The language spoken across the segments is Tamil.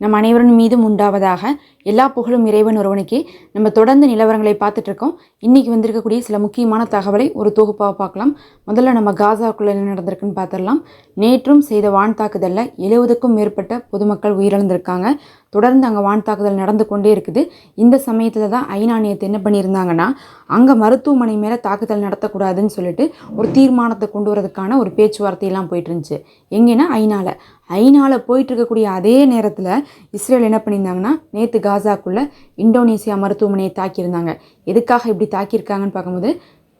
நம் அனைவரின் மீதும் உண்டாவதாக எல்லா புகழும் இறைவன் ஒருவனுக்கே. நம்ம தொடர்ந்து நிலவரங்களை பார்த்துட்ருக்கோம் இன்றைக்கி வந்திருக்கக்கூடிய சில முக்கியமான தகவலை ஒரு தொகுப்பாக பார்க்கலாம். முதல்ல நம்ம காசாக்குள்ள என்ன நடந்திருக்குன்னு பார்த்துடலாம். நேற்றும் செய்த வான் தாக்குதலில் எழுபதுக்கும் மேற்பட்ட பொதுமக்கள் உயிரிழந்திருக்காங்க. தொடர்ந்து அங்கே வான் தாக்குதல் நடந்து கொண்டே இருக்குது. இந்த சமயத்தில் தான் ஐநா நேற்று என்ன பண்ணியிருந்தாங்கன்னா அங்கே மருத்துவமனை மேலே தாக்குதல் நடத்தக்கூடாதுன்னு சொல்லிட்டு ஒரு தீர்மானத்தை கொண்டு வரதுக்கான ஒரு பேச்சுவார்த்தையெல்லாம் போயிட்டு இருந்துச்சு. எங்கேன்னா ஐநாவில் ஐநாவில் போயிட்டு இருக்கக்கூடிய அதே நேரத்தில் இஸ்ரேல் என்ன பண்ணியிருந்தாங்கன்னா நேற்று காசாக்குள்ளே இந்தோனேசியா மருத்துவமனையை தாக்கியிருந்தாங்க. எதுக்காக இப்படி தாக்கியிருக்காங்கன்னு பார்க்கும்போது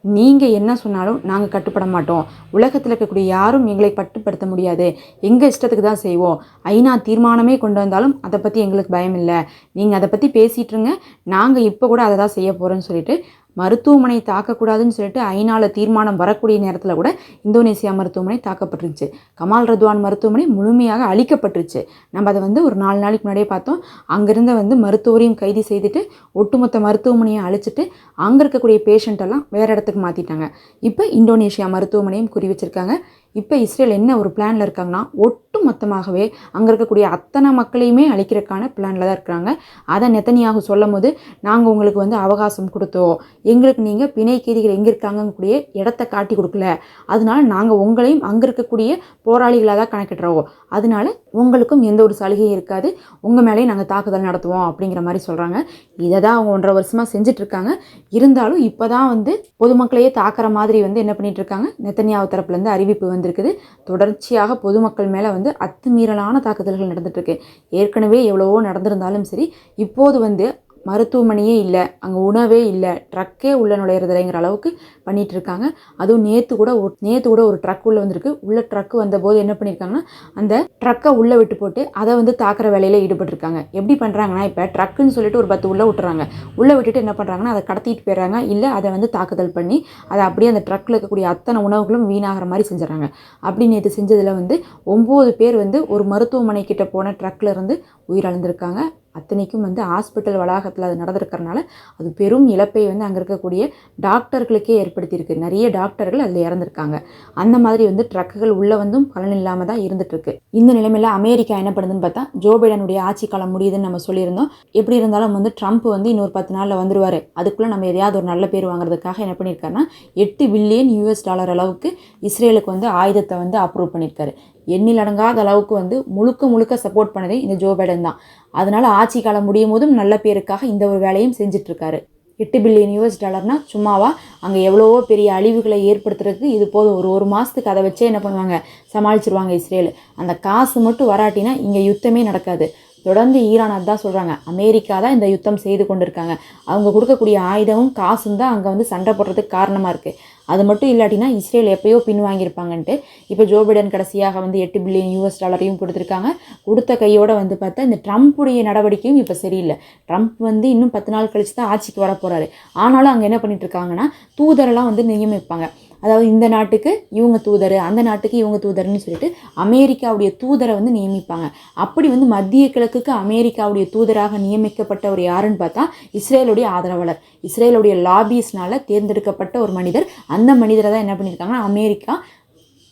நீங்கள் என்ன சொன்னாலும் நாங்கள் கட்டுப்பட மாட்டோம். உலகத்தில் இருக்கக்கூடிய யாரும் எங்களை கட்டுப்படுத்த முடியாது. எங்கள் இஷ்டத்துக்கு தான் செய்வோம். ஐநா தீர்மானமே கொண்டு வந்தாலும் அதை பற்றி எங்களுக்கு பயம் இல்லை நீங்கள் அதை பற்றி பேசிகிட்ருங்க நாங்கள் இப்போ கூட அதை தான் செய்ய போகிறோன்னு சொல்லிட்டு மருத்துவமனை தாக்கக்கூடாதுன்னு சொல்லிட்டு ஐநாவில் தீர்மானம் வரக்கூடிய நேரத்தில் கூட இந்தோனேசியா மருத்துவமனை தாக்கப்பட்டுருச்சு கமால் ரத்வான் மருத்துவமனை முழுமையாக அழிக்கப்பட்டுருச்சு. நம்ம அதை வந்து ஒரு நாலு நாளைக்கு முன்னாடியே பார்த்தோம். அங்கேருந்த வந்து மருத்துவரையும் கைது செய்துட்டு ஒட்டுமொத்த மருத்துவமனையை அழிச்சிட்டு அங்கே இருக்கக்கூடிய பேஷண்ட் எல்லாம் வேறு இடத்துக்கு மாற்றிட்டாங்க இப்போ இந்தோனேஷியா மருத்துவமனையும் குறி வச்சுருக்காங்க. இப்போ இஸ்ரேல் என்ன ஒரு பிளானில் இருக்காங்கன்னா ஒட்டு மொத்தமாகவே அங்கே இருக்கக்கூடிய அத்தனை மக்களையுமே அழிக்கிறதுக்கான பிளானில் தான் இருக்கிறாங்க. அதை நெத்தனியாக சொல்லும் போது நாங்கள் உங்களுக்கு வந்து அவகாசம் கொடுத்தோம். எங்களுக்கு நீங்கள் பிணை கைதிகள் எங்கே இருக்காங்கக்கூடிய இடத்த காட்டி கொடுக்கல. அதனால நாங்கள் உங்களையும் அங்கே இருக்கக்கூடிய போராளிகளாக தான் கணக்கிடுறோம். அதனால உங்களுக்கும் எந்த ஒரு சலுகையும் இருக்காது. உங்கள் மேலேயும் நாங்கள் தாக்குதல் நடத்துவோம் அப்படிங்கிற மாதிரி சொல்கிறாங்க இதை தான் அவங்க ஒன்றரை வருஷமாக செஞ்சிட்ருக்காங்க இருந்தாலும் இப்போ தான் வந்து பொதுமக்களையே தாக்குற மாதிரி வந்து என்ன பண்ணிட்டு இருக்காங்க? நெத்தனியாவு தரப்புலேருந்து அறிவிப்பு வந்து வந்திருக்குது தொடர்ச்சியாக பொதுமக்கள் மேலே வந்து அத்துமீறலான தாக்குதல்கள் நடந்துட்டுருக்கு. ஏற்கனவே எவ்வளவோ நடந்திருந்தாலும் சரி இப்போது வந்து மருத்துவமனையே இல்லை அங்கே உணவே இல்லை ட்ரக்கே உள்ளே நுழையிறதில்லைங்கிற அளவுக்கு பண்ணிகிட்டு இருக்காங்க அதுவும் நேற்று கூட ஒரு நேற்று கூட ஒரு ட்ரக் உள்ளே வந்திருக்கு. உள்ள ட்ரக் வந்தபோது என்ன பண்ணியிருக்காங்கன்னா அந்த ட்ரக்கை உள்ளே விட்டு போட்டு அதை வந்து தாக்குற வேலையில் ஈடுபட்டிருக்காங்க. எப்படி பண்ணுறாங்கன்னா இப்போ ட்ரக்குன்னு சொல்லிட்டு ஒரு பத்து உள்ளே விட்டுறாங்க. உள்ளே விட்டுட்டு என்ன பண்ணுறாங்கன்னா அதை கடத்திட்டு போயிடுறாங்க. இல்லை அதை வந்து தாக்குதல் பண்ணி அதை அப்படியே அந்த ட்ரக்கில் இருக்கக்கூடிய அத்தனை உணவுகளும் வீணாகிற மாதிரி செஞ்சிடறாங்க. அப்படி நேற்று செஞ்சதில் வந்து ஒம்பது பேர் வந்து ஒரு மருத்துவமனை கிட்ட போன ட்ரக்கில் இருந்து உயிரிழந்திருக்காங்க. அத்தனைக்கும் வந்து ஹாஸ்பிட்டல் வளாகத்தில் அது நடந்திருக்கிறனால அது பெரும் இழப்பை வந்து அங்கே இருக்கக்கூடிய டாக்டர்களுக்கே ஏற்படுத்தியிருக்கு. நிறைய டாக்டர்கள் அதில் இறந்துருக்காங்க. அந்த மாதிரி வந்து ட்ரக்குகள் உள்ளே வந்தும் பலன் இல்லாமல் தான் இருந்துகிட்ருக்கு இந்த நிலைமையில் அமெரிக்கா என்ன பண்ணுதுன்னு பார்த்தா ஜோ பைடனுடைய ஆட்சி காலம் முடியுதுன்னு நம்ம சொல்லியிருந்தோம். எப்படி இருந்தாலும் வந்து ட்ரம்ப் வந்து இன்னொரு பத்து நாளில் வந்துடுவார் அதுக்குள்ளே நம்ம எதையாவது ஒரு நல்ல பேர் வாங்குறதுக்காக என்ன பண்ணியிருக்காருன்னா எட்டு பில்லியன் யூஎஸ் டாலர் அளவுக்கு இஸ்ரேலுக்கு வந்து ஆயுதத்தை வந்து அப்ரூவ் பண்ணியிருக்காரு. எண்ணில் அடங்காத அளவுக்கு வந்து முழுக்க முழுக்க சப்போர்ட் பண்ணதே இந்த ஜோ பைடன் தான். அதனால் ஆட்சி காலம் முடியும் போதும் நல்ல பேருக்காக இந்த ஒரு வேலையும் செஞ்சிட்ருக்காரு. எட்டு பில்லியன் யூஎஸ் டாலர்னால் சும்மாவா? அங்கே எவ்வளவோ பெரிய அழிவுகளை ஏற்படுத்துறதுக்கு இது போதும். ஒரு ஒரு மாதத்துக்கு அதை வச்சே என்ன பண்ணுவாங்க? சமாளிச்சிருவாங்க இஸ்ரேல். அந்த காசு மட்டும் வராட்டினா இங்கே யுத்தமே நடக்காது. தொடர்ந்து ஈரான் தான் சொல்கிறாங்க அமெரிக்கா தான் இந்த யுத்தம் செய்து கொண்டிருக்காங்க. அவங்க கொடுக்கக்கூடிய ஆயுதமும் காசும் தான் அங்கே வந்து சண்டை போடுறதுக்கு காரணமாக இருக்குது அது மட்டும் இல்லாட்டினா இஸ்ரேல் எப்பயோ பின்வாங்கியிருப்பாங்கன்ட்டு இப்போ ஜோ பைடன் கடைசியாக வந்து எட்டு பில்லியன் யூஎஸ் டாலரையும் கொடுத்துருக்காங்க. கொடுத்த கையோடு வந்து பார்த்தா இந்த ட்ரம்ப்புடைய நடவடிக்கையும் இப்போ சரியில்லை. ட்ரம்ப் வந்து இன்னும் பத்து நாள் கழிச்சு தான் ஆட்சிக்கு வர போகிறாரு ஆனாலும் அங்கே என்ன பண்ணிட்டு இருக்காங்கன்னா தூதரெல்லாம் வந்து நியமிப்பாங்க. அதாவது இந்த நாட்டுக்கு இவங்க தூதர் அந்த நாட்டுக்கு இவங்க தூதர்னு சொல்லிட்டு அமெரிக்காவுடைய தூதரை வந்து நியமிப்பாங்க. அப்படி வந்து மத்திய கிழக்குக்கு அமெரிக்காவுடைய தூதராக நியமிக்கப்பட்டவர் யாருன்னு பார்த்தா இஸ்ரேலுடைய ஆதரவாளர். இஸ்ரேலுடைய லாபிஸ்னால தேர்ந்தெடுக்கப்பட்ட ஒரு மனிதர். அந்த மனிதரை தான் என்ன பண்ணியிருக்காங்கன்னா அமெரிக்கா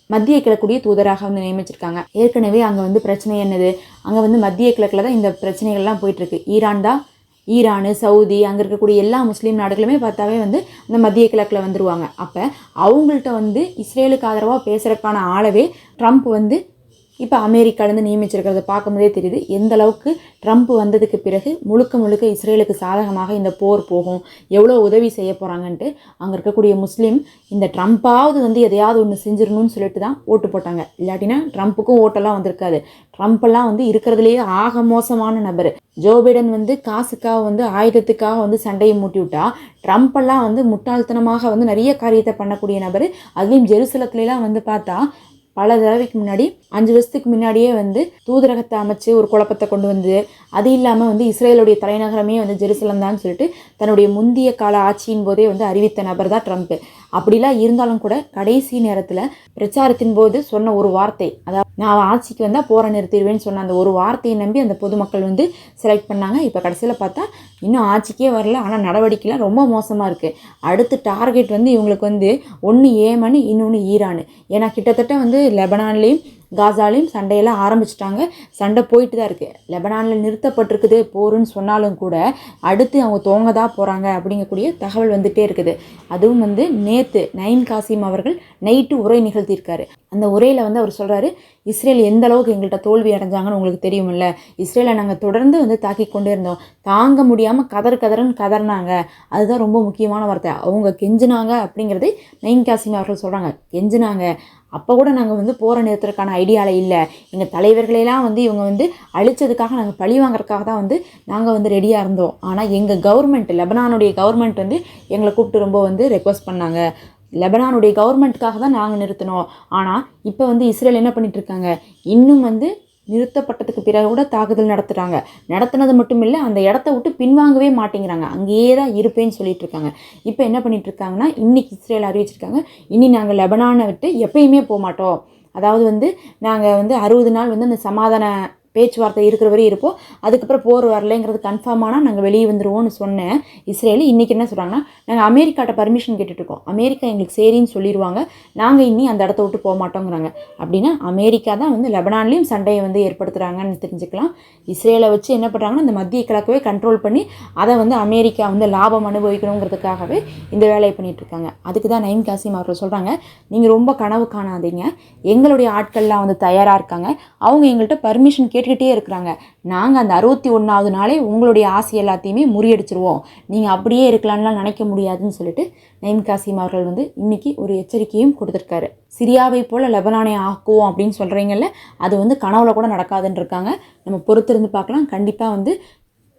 மத்திய கிழக்குடைய தூதராக வந்து நியமிச்சிருக்காங்க. ஏற்கனவே அங்கே வந்து பிரச்சனை என்னது? அங்கே வந்து மத்திய கிழக்கில் தான் இந்த பிரச்சனைகள்லாம் போயிட்டுருக்கு ஈரான் தான் ஈரானு சவுதி அங்கே இருக்கக்கூடிய எல்லா முஸ்லீம் நாடுகளுமே பார்த்தாவே வந்து இந்த மத்திய கிழக்கில் வந்துருவாங்க. அப்போ அவங்கள்ட்ட வந்து இஸ்ரேலுக்கு ஆதரவாக பேசுகிறதுக்கான ஆளவே ட்ரம்ப் வந்து இப்போ அமெரிக்காலேருந்து நியமிச்சிருக்கிறத பார்க்கும்போதே தெரியுது எந்த அளவுக்கு ட்ரம்ப் வந்ததுக்கு பிறகு முழுக்க முழுக்க இஸ்ரேலுக்கு சாதகமாக இந்த போர் போகும் எவ்வளோ உதவி செய்ய போகிறாங்கன்ட்டு அங்கே இருக்கக்கூடிய முஸ்லீம் இந்த ட்ரம்ப்பாவது வந்து எதையாவது ஒன்று செஞ்சிடணும்னு சொல்லிட்டு தான் ஓட்டு போட்டாங்க. இல்லாட்டினா ட்ரம்ப்புக்கும் ஓட்டெல்லாம் வந்திருக்காது. ட்ரம்ப்பெல்லாம் வந்து இருக்கிறதுலேயே ஆக மோசமான நபர். ஜோ பைடன் வந்து காசுக்காக வந்து ஆயுதத்துக்காக வந்து சண்டையை மூட்டி விட்டா ட்ரம்ப்பெல்லாம் வந்து முட்டாள்தனமாக வந்து நிறைய காரியத்தை பண்ணக்கூடிய நபர். அதுலேயும் ஜெருசலத்துலலாம் வந்து பார்த்தா பல தடவைக்கு முன்னாடி அஞ்சு வருஷத்துக்கு முன்னாடியே வந்து தூதரகத்தை அமைச்சு ஒரு குழப்பத்தை கொண்டு வந்து அது இல்லாமல் வந்து இஸ்ரேலுடைய தலைநகரமே வந்து ஜெருசலம் தான் சொல்லிட்டு தன்னுடைய முந்திய கால ஆட்சியின் போதே வந்து அறிவித்த நபர் தான் ட்ரம்ப். அப்படிலாம் இருந்தாலும் கூட கடைசி நேரத்தில் பிரச்சாரத்தின் போது சொன்ன ஒரு வார்த்தை அதாவது நான் ஆட்சிக்கு வந்தால் போரை நிறுத்திடுவேன்னு சொன்ன அந்த ஒரு வார்த்தையை நம்பி அந்த பொதுமக்கள் வந்து செலக்ட் பண்ணாங்க. இப்போ கடைசியில் பார்த்தா இன்னும் ஆட்சிக்கே வரல. ஆனால் நடவடிக்கைலாம் ரொம்ப மோசமாக இருக்குது அடுத்த டார்கெட் வந்து இவங்களுக்கு வந்து ஒன்று ஏமனு இன்னொன்று ஈரானு. ஏன்னா கிட்டத்தட்ட வந்து லெபனான்லேயும் காசாலையும் சண்டையெல்லாம் ஆரம்பிச்சிட்டாங்க. சண்டை போயிட்டு தான் இருக்குது லெபனானில் நிறுத்தப்பட்டிருக்குது போருன்னு சொன்னாலும் கூட அடுத்து அவங்க தோங்க தான் போகிறாங்க அப்படிங்கக்கூடிய தகவல் வந்துகிட்டே இருக்குது. அதுவும் வந்து நேற்று நயீம் காசிம் அவர்கள் நைட்டு உரை நிகழ்த்தியிருக்காரு. அந்த உரையில் வந்து அவர் சொல்கிறாரு இஸ்ரேல் எந்த அளவுக்கு எங்கள்கிட்ட தோல்வி அடைஞ்சாங்கன்னு உங்களுக்கு தெரியுமில்ல. இஸ்ரேலை நாங்கள் தொடர்ந்து வந்து தாக்கி கொண்டே இருந்தோம். தாங்க முடியாமல் கதர் கதறன்னு கதறினாங்க அதுதான் ரொம்ப முக்கியமான வார்த்தை. அவங்க கெஞ்சினாங்க அப்படிங்கிறதை நயின் காசிம் அவர்கள் சொல்கிறாங்க கெஞ்சினாங்க. அப்போ கூட நாங்கள் வந்து போரை நிறுத்துறதுக்கான ஐடியாவில் இல்லை. எங்கள் தலைவர்களையெல்லாம் வந்து இவங்க வந்து அழிச்சதுக்காக நாங்கள் பழி வாங்குறதுக்காக தான் வந்து நாங்கள் வந்து ரெடியாக இருந்தோம். ஆனால் எங்கள் கவர்மெண்ட் லெபனானுடைய கவர்மெண்ட் வந்து எங்களை கூப்பிட்டு ரொம்ப வந்து ரெக்வஸ்ட் பண்ணாங்க. லெபனானுடைய கவர்மெண்ட்காக தான் நாங்கள் நிறுத்தினோம். ஆனால் இப்போ வந்து இஸ்ரேல் என்ன பண்ணிட்டுருக்காங்க இன்னும் வந்து நிறுத்தப்பட்டதுக்கு பிறகு கூட தாக்குதல் நடத்துகிறாங்க நடத்தினது மட்டும் இல்லை அந்த இடத்த விட்டு பின்வாங்கவே மாட்டேங்கிறாங்க. அங்கேயே தான் இருப்பேன்னு சொல்லிட்டு இருக்காங்க. இப்போ என்ன பண்ணிட்டு இருக்காங்கன்னா இன்னைக்கு இஸ்ரேல் அறிவிச்சிருக்காங்க இனி நாங்கள் லெபனானை விட்டு எப்பயுமே போக மாட்டோம். அதாவது வந்து நாங்கள் வந்து அறுபது நாள் வந்து அந்த சமாதான பேச்சுவார்த்தை இருக்கிற வரையும் இருப்போம். அதுக்கப்புறம் போர் வரலைங்கிறது கன்ஃபார்ம் ஆனால் நாங்கள் வெளியே வந்துடுவோம்னு சொன்னேன். இஸ்ரேல் இன்றைக்கி என்ன சொல்கிறாங்கன்னா நாங்கள் அமெரிக்காட்ட பர்மிஷன் கேட்டுட்ருக்கோம் அமெரிக்கா எங்களுக்கு சரின்னு சொல்லிடுவாங்க நாங்கள் இனி அந்த இடத்த விட்டு போக மாட்டோங்கிறாங்க. அப்படின்னா அமெரிக்கா தான் வந்து லெபனான்லேயும் சண்டையை வந்து ஏற்படுத்துகிறாங்கன்னு தெரிஞ்சுக்கலாம். இஸ்ரேலை வச்சு என்ன பண்ணுறாங்கன்னா இந்த மத்திய கிழக்கவே கண்ட்ரோல் பண்ணி அதை வந்து அமெரிக்கா வந்து லாபம் அனுபவிக்கணுங்கிறதுக்காகவே இந்த வேலையை பண்ணிகிட்ருக்காங்க அதுக்கு தான் நயீம் காசிம் அவர்கள் சொல்கிறாங்க நீங்கள் ரொம்ப கனவு காணாதீங்க. எங்களுடைய ஆட்கள்லாம் வந்து தயாராக இருக்காங்க. அவங்க எங்கள்கிட்ட பர்மிஷன் கேட்டு கேட்டுக்கிட்டே இருக்கிறாங்க. நாங்கள் அந்த அறுபத்தி ஒன்றாவது நாளே உங்களுடைய ஆசை எல்லாத்தையுமே முறியடிச்சிருவோம். நீங்கள் அப்படியே இருக்கலாம்லாம் நினைக்க முடியாதுன்னு சொல்லிட்டு நயீம் காசிம் அவர்கள் வந்து இன்றைக்கி ஒரு எச்சரிக்கையும் கொடுத்துருக்காரு. சிரியாவை போல் லெபனானை ஆக்குவோம் அப்படின்னு சொல்கிறீங்கல்ல அது வந்து கனவுல கூட நடக்காதுன்னு இருக்காங்க. நம்ம பொறுத்திருந்து பார்க்கலாம். கண்டிப்பாக வந்து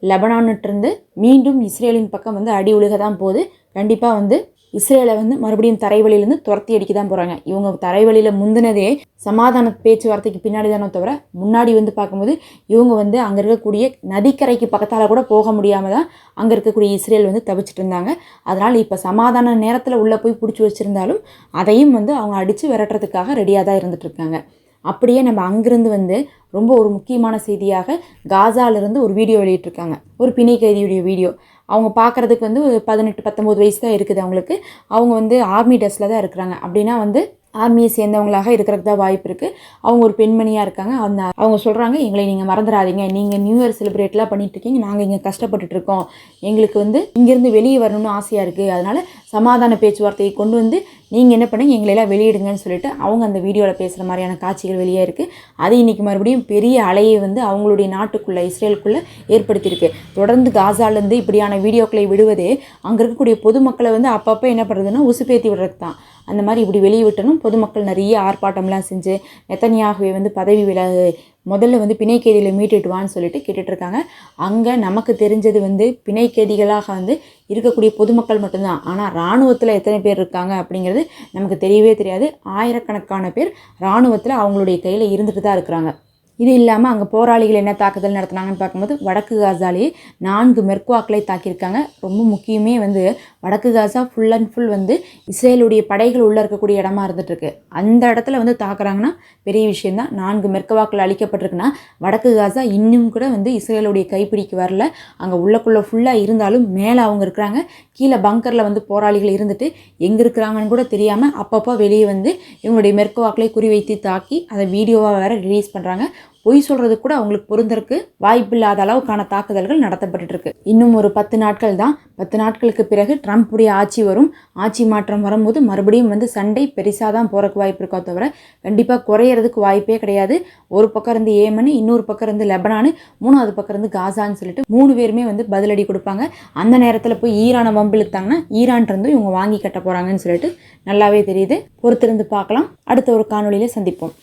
லெபனான்கிட்டருந்து மீண்டும் இஸ்ரேலின் பக்கம் வந்து அடி உழுக தான் போகுது. கண்டிப்பாக வந்து இஸ்ரேலை வந்து மறுபடியும் தரைவழியிலேருந்து துரத்தி அடிக்க தான் போகிறாங்க இவங்க தரைவழியில் முந்தினதே சமாதான பேச்சுவார்த்தைக்கு பின்னாடி தானே தவிர முன்னாடி வந்து பார்க்கும்போது இவங்க வந்து அங்கே இருக்கக்கூடிய நதிக்கரைக்கு பக்கத்தால் கூட போக முடியாமல் தான் அங்கே இருக்கக்கூடிய இஸ்ரேல் வந்து தவிச்சிட்டு இருந்தாங்க. அதனால் இப்போ சமாதான நேரத்தில் உள்ளே போய் பிடிச்சி வச்சுருந்தாலும் அதையும் வந்து அவங்க அடித்து விரட்டுறதுக்காக ரெடியாக தான் இருந்துகிட்ருக்காங்க அப்படியே நம்ம அங்கேருந்து வந்து ரொம்ப ஒரு முக்கியமான செய்தியாக காசாலிருந்து ஒரு வீடியோ வெளியிட்டிருக்காங்க. ஒரு பிணை கைதியுடைய வீடியோ அவங்க பார்க்குறதுக்கு வந்து ஒரு பதினெட்டு பத்தொம்போது வயசு தான் இருக்குது அவங்களுக்கு. அவங்க வந்து ஆர்மி ட்ரெஸ்ஸில் தான் இருக்கிறாங்க. அப்படின்னா வந்து ஆர்மியை சேர்ந்தவங்களாக இருக்கிறதுக்கு தான் வாய்ப்பு இருக்குது அவங்க ஒரு பெண்மணியாக இருக்காங்க. அந்த அவங்க சொல்கிறாங்க எங்களை நீங்கள் மறந்துடாதீங்க. நீங்கள் நியூ இயர் செலிப்ரேட்லாம் பண்ணிட்டுருக்கீங்க நாங்கள் இங்கே கஷ்டப்பட்டுட்டு இருக்கோம். எங்களுக்கு வந்து இங்கேருந்து வெளியே வரணும்னு ஆசையாக இருக்குது அதனால் சமாதான பேச்சுவார்த்தையை கொண்டு வந்து நீங்கள் என்ன பண்ணுங்கள் எங்களையெல்லாம் வெளியிடுங்கன்னு சொல்லிட்டு அவங்க அந்த வீடியோவில் பேசுகிற மாதிரியான காட்சிகள் வெளியே இருக்குது அது இன்றைக்கி மறுபடியும் பெரிய அலையை வந்து அவங்களுடைய நாட்டுக்குள்ளே இஸ்ரேலுக்குள்ளே ஏற்படுத்தியிருக்கு. தொடர்ந்து காசாலேருந்து இப்படியான வீடியோக்களை விடுவதே அங்கே இருக்கக்கூடிய பொதுமக்களை வந்து அப்பப்போ என்ன பண்ணுறதுன்னா உசுப்பேத்தி விடுறது தான் அந்த மாதிரி இப்படி வெளியே விட்டனும் பொதுமக்கள் நிறைய ஆர்ப்பாட்டம்லாம் செஞ்சு நெத்தனியாகவே வந்து பதவி விலகு முதல்ல வந்து பிணைக்கைதியில் மீட்டுட்டு வான்னு சொல்லிட்டு கேட்டுட்ருக்காங்க. அங்கே நமக்கு தெரிஞ்சது வந்து பிணைக்கைதிகளாக வந்து இருக்கக்கூடிய பொதுமக்கள் மட்டும்தான். ஆனால் இராணுவத்தில் எத்தனை பேர் இருக்காங்க அப்படிங்கிறது நமக்கு தெரியவே தெரியாது. ஆயிரக்கணக்கான பேர் இராணுவத்தில் அவங்களுடைய கையில் இருந்துட்டு தான் இருக்கிறாங்க. இது இல்லாமல் அங்கே போராளிகள் என்ன தாக்குதல் நடத்துனாங்கன்னு பார்க்கும்போது வடக்கு காசாலேயே நான்கு மெர்க்வாக்களை தாக்கியிருக்காங்க. ரொம்ப முக்கியமே வந்து வடக்கு காசா ஃபுல் அண்ட் ஃபுல் வந்து இஸ்ரேலுடைய படைகள் உள்ளே இருக்கக்கூடிய இடமா இருந்துகிட்ருக்கு அந்த இடத்துல வந்து தாக்குறாங்கன்னா பெரிய விஷயந்தான் நான்கு மெர்க்கவாக்கள் அழிக்கப்பட்டிருக்குன்னா வடக்கு காசா இன்னும் கூட வந்து இஸ்ரேலுடைய கைப்பிடிக்கு வரல. அங்கே உள்ளக்குள்ளே ஃபுல்லாக இருந்தாலும் மேலே அவங்க இருக்கிறாங்க. கீழே பங்கரில் வந்து போராளிகள் இருந்துட்டு எங்கே இருக்கிறாங்கன்னு கூட தெரியாமல் அப்பப்போ வெளியே வந்து இவங்களுடைய மெர்க்கவாக்களை குறிவைத்து தாக்கி அதை வீடியோவாக வேறு ரிலீஸ் பண்ணுறாங்க பொய் சொல்கிறது கூட அவங்களுக்கு பொருந்தருக்கு. வாய்ப்பில்லாத அளவுக்கான தாக்குதல்கள் நடத்தப்பட்டுட்டு இருக்கு இன்னும் ஒரு பத்து நாட்கள் தான். பத்து நாட்களுக்கு பிறகு ட்ரம்ப்புடைய ஆட்சி வரும். ஆட்சி மாற்றம் வரும்போது மறுபடியும் வந்து சண்டை பெருசாக தான் போகிறக்கு வாய்ப்பு இருக்கோ தவிர கண்டிப்பாக குறையிறதுக்கு வாய்ப்பே கிடையாது. ஒரு பக்கம் இருந்து ஏமனு இன்னொரு பக்கம் இருந்து லெபனானு மூணாவது பக்கம் இருந்து காசான்னு சொல்லிட்டு மூணு பேருமே வந்து பதிலடி கொடுப்பாங்க. அந்த நேரத்தில் போய் ஈரானை வம்பிழுத்தாங்கன்னா ஈரான் இருந்தும் இவங்க வாங்கி கட்ட போகிறாங்கன்னு சொல்லிட்டு நல்லாவே தெரியுது. பொறுத்திருந்து பார்க்கலாம். அடுத்த ஒரு காணொலியில் சந்திப்போம்.